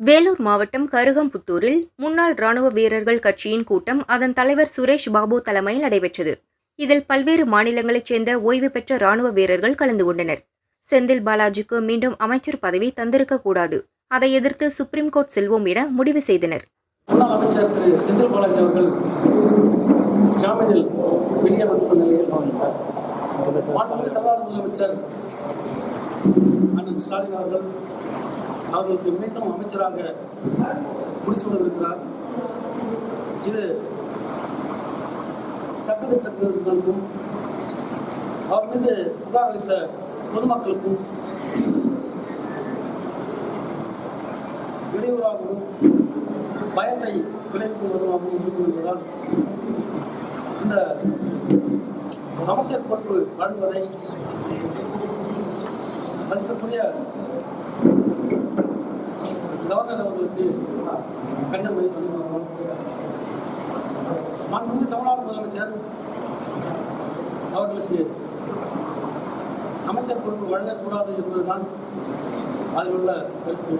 வேலூர் மாவட்டம் கருகம்புத்தூரில் முன்னாள் ராணுவ வீரர்கள் கட்சியின் கூட்டம் அதன் தலைவர் சுரேஷ் பாபு தலைமையில் நடைபெற்றது. இதில் பல்வேறு மாநிலங்களைச் சேர்ந்த ஓய்வு பெற்ற ராணுவ வீரர்கள் கலந்து கொண்டனர். செந்தில் பாலாஜிக்கு மீண்டும் அமைச்சர் பதவி தந்திருக்க கூடாது. அதை எதிர்த்து சுப்ரீம் கோர்ட் செல்வோம் என முடிவு செய்தனர். அமைச்சர் திரு செந்தில் பாலாஜி அவர்கள் ஜாமீனில் வெளியே வந்துள்ள நிலையில் முதலமைச்சர் அண்ணன் ஸ்டாலின் அவர்கள் அவர்களுக்கு மீண்டும் அமைச்சராக முடிசூடவிருக்கிறார் இது சட்டத்திட்டத்திற்கும் அவர் மீது புகார் அளித்த பொதுமக்களுக்கும் இடையூறாகவும் பயத்தை விளைவிக்கும் விதமாகவும் இருக்கும் என்பதால் இந்த அமைச்சர் பொறுப்பு வழங்குவதை மதிப்பிற்குரிய கவர்னர் அவர்களுக்கு கடிதம் எழுதி அனுப்புகிறோம் மாண்புமிகு தமிழ்நாடு முதலமைச்சர் அவர்களுக்கு அமைச்சர் பொறுப்பு வழங்கக்கூடாது என்பதுதான் அதில் உள்ள கருத்து.